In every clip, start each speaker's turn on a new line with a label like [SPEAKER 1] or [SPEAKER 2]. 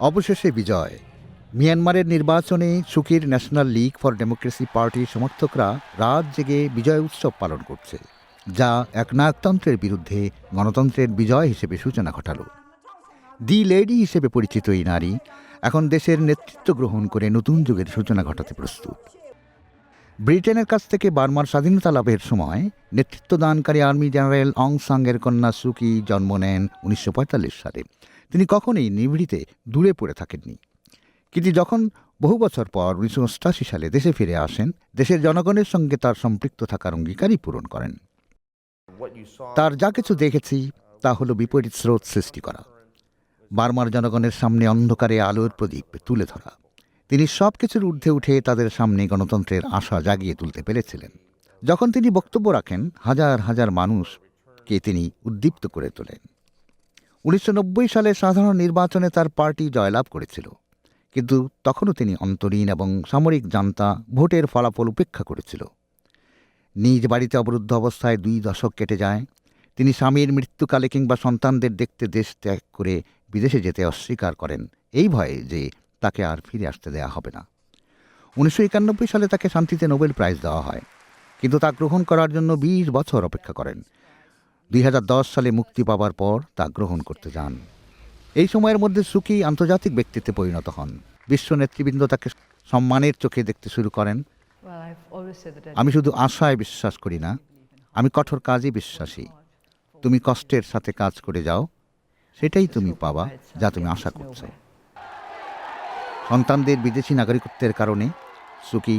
[SPEAKER 1] অবশেষে বিজয়। মিয়ানমারের নির্বাচনে সুকির ন্যাশনাল লীগ ফর ডেমোক্রেসি পার্টির সমর্থকরা রাত জেগে বিজয় উৎসব পালন করছে, যা একনায়কতন্ত্রের বিরুদ্ধে গণতন্ত্রের বিজয় হিসেবে সূচনা ঘটালো। দি লেডি হিসেবে পরিচিত এই নারী এখন দেশের নেতৃত্ব গ্রহণ করে নতুন যুগের সূচনা ঘটাতে প্রস্তুত। ব্রিটেনের কাছ থেকে বার্মার স্বাধীনতা লাভের সময় নেতৃত্বদানকারী আর্মি জেনারেল অং সাংয়ের কন্যা সুকি জন্ম নেন উনিশশো পঁয়তাল্লিশ সালে। তিনি কখনোই নিভৃতে দূরে পড়ে থাকেননি। কিন্তু যখন বহু বছর পর উনিশশো অষ্টাশি সালে দেশে ফিরে আসেন, দেশের জনগণের সঙ্গে তার সম্পৃক্ত থাকার অঙ্গীকারই পূরণ করেন। তার যা কিছু দেখেছি, তা হলো বিপরীত স্রোত সৃষ্টি করা। বার্মার জনগণের সামনে অন্ধকারে আলোর প্রদীপ তুলে ধরা। তিনি সব কিছুর ঊর্ধ্বে উঠে তাদের সামনে গণতন্ত্রের আশা জাগিয়ে তুলতে পেরেছিলেন। যখন তিনি বক্তব্য রাখেন, হাজার হাজার মানুষকে তিনি উদ্দীপ্ত করে তোলেন। উনিশশো নব্বই সালে সাধারণ নির্বাচনে তার পার্টি জয়লাভ করেছিল। কিন্তু তখনও তিনি অন্তরীণ এবং সামরিক জান্তা ভোটের ফলাফল উপেক্ষা করেছিল। নিজ বাড়িতে অবরুদ্ধ অবস্থায় দুই দশক কেটে যায়। তিনি স্বামীর মৃত্যুকালে কিংবা সন্তানদের দেখতে দেশ ত্যাগ করে বিদেশে যেতে অস্বীকার করেন। এই ভয়ে যে তাকে আর ফিরে আসতে দেয়া হবে না। উনিশশো একানব্বই সালে তাকে শান্তিতে নোবেল প্রাইজ দেওয়া হয়। কিন্তু তা গ্রহণ করার জন্য বিশ বছর অপেক্ষা করেন। দুই হাজার দশ সালে মুক্তি পাওয়ার পর তা গ্রহণ করতে যান। এই সময়ের মধ্যে সুকি আন্তর্জাতিক ব্যক্তিত্বে পরিণত হন। বিশ্ব নেতৃবৃন্দ তাকে সম্মানের চোখে দেখতে শুরু করেন। আমি শুধু আশায় বিশ্বাস করি না আমি কঠোর কাজে বিশ্বাসী। তুমি কষ্টের সাথে কাজ করে যাও সেটাই তুমি পাবা যা তুমি আশা করছ। সন্তানদের বিদেশি নাগরিকত্বের কারণে সুকি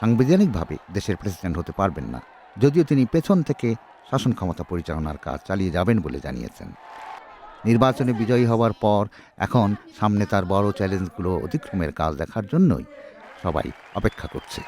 [SPEAKER 1] সাংবিধানিকভাবে দেশের প্রেসিডেন্ট হতে পারবেন না যদিও তিনি পেছন থেকে শাসন ক্ষমতা পরিচালনার কাজ চালিয়ে যাবেন বলে জানিয়েছেন। নির্বাচনে বিজয়ী হওয়ার পর এখন সামনে তার বড় চ্যালেঞ্জগুলো অতিক্রমের কাজ দেখার জন্যই সবাই অপেক্ষা করছে।